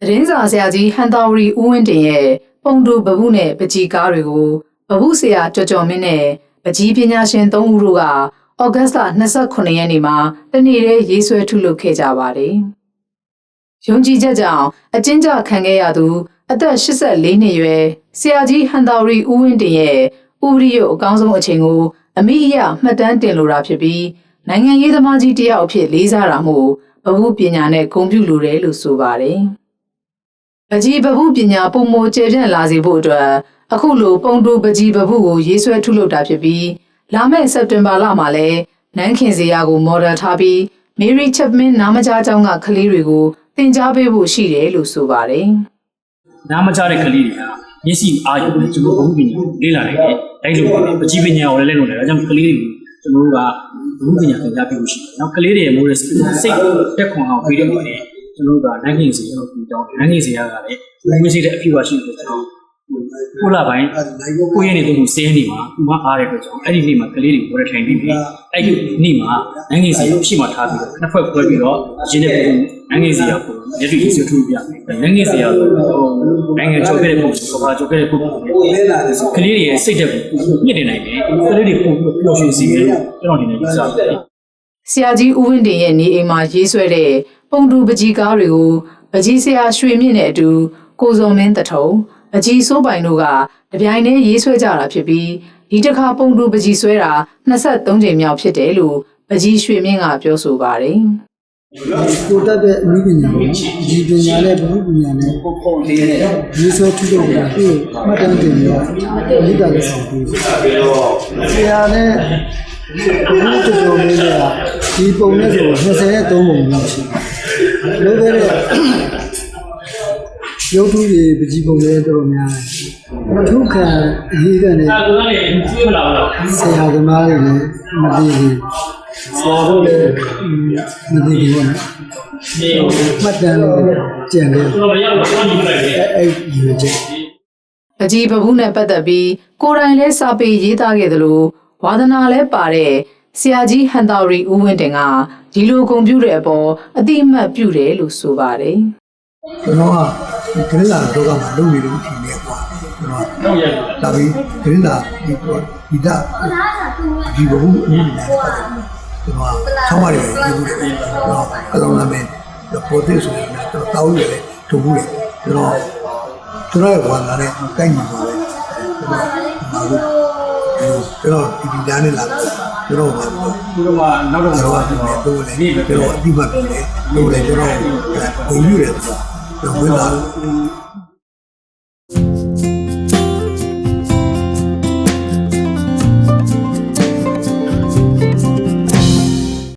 သတင်းစာဆရာကြီးဟန်တာဝရီဦးဝင်းတင်ရဲ့ပုံတူပပုနဲ့ပကြီးကားတွေကိုပပုဆရာကြော်ကြော်မင်းနဲ့ပကြီးပညာရှင်၃ဦးတို့ကဩဂတ်စ်လ29ရက်နေ့မှာတနေ့တည်းရေးဆွဲထုတ်လုပ်ခဲ့ကြပါတယ်။ယုံကြည်ချက်ကြောင့်အကျဉ်းချခံခဲ့ရသူအသက်84နှစ်ရွယ်ဆရာကြီးဟန်တာဝရီဦးဝင်းတင်ရဲ့ဥပဒေရုပ်အကောင်းဆုံးအချိန်ကိုအမိအယမှတ်တမ်းတင်လိုတာဖြစ်ပြီးနိုင်ငံရေးသမားကြီးတယောက်အဖြစ်လေးစားတာမို့ဘဝပညာနဲ့ဂုဏ်ပြုလိုတယ်လို့ဆိုပါတယ်။ ပကြီးဘဝပညာပုံမကျေပြန့်လာစေဖို့အတွက်အခုလိုပုံတူပကြီးဘဝကိုရေးဆွဲထုတ်လုပ်တာဖြစ်ပြီးလာမယ့်စက်တင်ဘာလမှာလည်းနန်းခင်စရာကိုမော်ဒယ်ထားပြီးမေရီချက်မင်းနာမကြားကျောင်းကကလေးတွေကိုသင်ကြားပေးဖို့ရှိတယ်လို့ဆိုပါတယ်။နားမကြတဲ့ကလေးတွေကမျက်စိအာရုံနဲ့ကျွန်တော်ဘုပညာကိုလေ့လာနိုင်တယ်။အဲလိုပဲပကြီးပညာကိုလည်းလေ့လာနိုင်တယ်။ဒါကြောင့်ကလေးတွေကိုကျွန်တော်တို့ကဘုပညာသင်ကြားပေးလို့ရှိတယ်။နောက်ကလေးတွေရဲ့မိုးရစိတ်တက်ခွန်အောင်ပြီးတဲ့နေနဲ့ ကျွန်တော်တို့ကနိုင်ငင်စီကိုပြီးတော့နိုင်ငင်စီရကလည်းဘုမရှိတဲ့အဖြစ်ပါရှိတယ်ကျွန်တော်ကိုလာပိုင်းကိုရနေတဲ့သူစင်းနေမှာဒီမှာအားတဲ့အတွက်ကြောင့်အဲ့ဒီနေ့မှာကလေးတွေကိုဝယ်ထိုင်ပြီးပြီအဲ့ဒီနေ့မှာနိုင်ငင်စီကိုရှိမှထားပြီးတော့နှစ်ဖက်ခွဲပြီးတော့ရင်းတဲ့ပုံနိုင်ငင်စီရကိုရက်တူစီထူပြနိုင်ငင်စီရကိုနိုင်ငံချုပ်ခဲ့တဲ့ပုံစံဘာချုပ်ခဲ့တဲ့ပုံစံကလေးတွေရဲ့စိတ်ဓာတ်ကိုညှစ်နေနိုင်တယ်ကလေးတွေပုံပျော်ရွှင်စီတယ်ကျွန်တော်ဒီနေ့ယူဆတယ်ဆရာကြီးဦးဝင်းတင်ရဲ့နေအိမ်မှာရေးဆွဲတဲ့ ပုံတူပကြီးကားတွေကိုပကြီးဆရာရွှေမြင့်နဲ့အတူကိုစုံမင်းတထုံပကြီးစိုးပိုင်တို့ကတပြိုင်တည်းရေးဆွဲကြတာဖြစ်ပြီးဒီတစ်ခါပုံတူပကြီးဆွဲတာ23ကြိမ်မြောက်ဖြစ်တယ်လို့ပကြီးရွှေမြင့်ကပြောဆိုပါတယ်ကိုတက်တဲ့အမှုပညာကိုဒီပညာနဲ့ဘုပညာနဲ့ပုံပုံလေးနဲ့ရေးဆွဲထုလုပ်တာသူ့မှတ်တမ်းတင်ပြီးတော့မိတာလည်းဆောင်ပြီးဆရာနဲ့ဘုတော်တော်လေးကဒီပုံနဲ့ဆို23ပုံလောက်ရှိတယ် လို့ပဲရုပ်ထုတွေပကြီးပုံလေးတော်များတယ်မထုခံအရေးကနေဒါကလည်းကျွေးမလာဘူးဆရာသမားတွေလည်းမသိဘူးဆရာတို့လည်းမသိဘူးပေါ့နော်ဒီမှတ်တမ်းလေးကျန်တယ်တော့ရောက်တော့ညီလိုက်တယ်အဲ့အဲ့ယူချက်ပကြီးပပုနဲ့ပတ်သက်ပြီးကိုယ်တိုင်လဲစာပေရေးသားခဲ့သလိုဝါသနာလဲပါတဲ့ ဆရာကြီးဟန်တာရီဦးဝင်းတင်ကဒီလိုဂုဏ်ပြုတဲ့အပေါ်အတိအမှတ်ပြုတယ်လို့ဆိုပါတယ်ကျွန်တော်ကဒီကလေးလာတော့ကမှလုပ်နေလို့ဖြစ်နေကွာကျွန်တော်တော့ရဒါပြီးကလေးလာဒီတော့ဒီဒါဒီဘုံအင်းနဲ့ပတ်သက်ကျွန်တော်ဆောင်းရတယ်ဒီဘူးတယ်ကျွန်တော်အလုံးလာမယ်ပေါ်တဲ့ဆိုရင်ကျွန်တော်တောင်းရတယ်ထုတ်ဘူးလေကျွန်တော်ကျွန်တော်ရဲ့ဝါနာနဲ့ကိုက်ညီပါလေကျွန်တော်မာလို့ကျွန်တော်ဒီဒီညာနဲ့လာ ကျွန်တော်ဘာလို့ဘုရားနောက်တော့တော့တော့ဒီလိုတော့လေကျွန်တော်အတိမတ်ပြီလေလို့လေကျွန်တော်ဘုံယူရတယ်ဆိုတော့ဝင်လာ